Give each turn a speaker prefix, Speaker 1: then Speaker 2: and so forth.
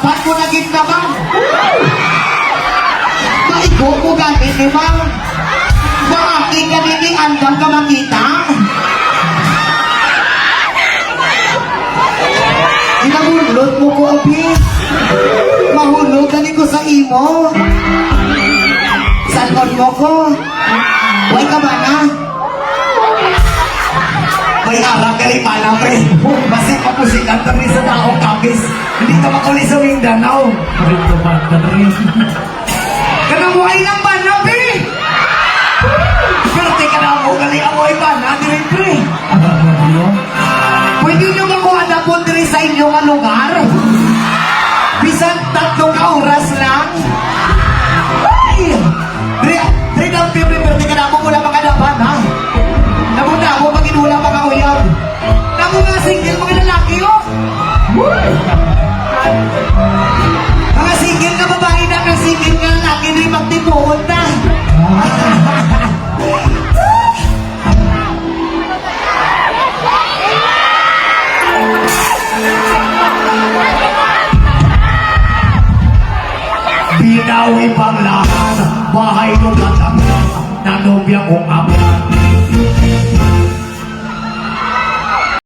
Speaker 1: dapat ko naging na ma'am. Maigo ko gamit ni ma'am. Maaki ka nini andam ka makita. Inahulot mo ko, Abi. Mahulog gani ko sa imo. Salon mo ko. Huwag ka ba na? May harap ka rin pala, pre. Basta papusikan kami sa ka makuli sa Mindanao.
Speaker 2: Rito ba? Ganun
Speaker 1: Kanamuhay ng bana, pre! Pero teka na mo, galing amoy bana, dire, pre. Pwede nyo makuha na po dire sa inyong lugar? Bisan tatlong ka oras lang? Ay! Dire na, pre, pre, pero teka na mo, wala mga laban, ha? Namunta mo, pag inula mga uyab. Namu nga single, dawi panglahan Bahay nung katamnan Na nobya kong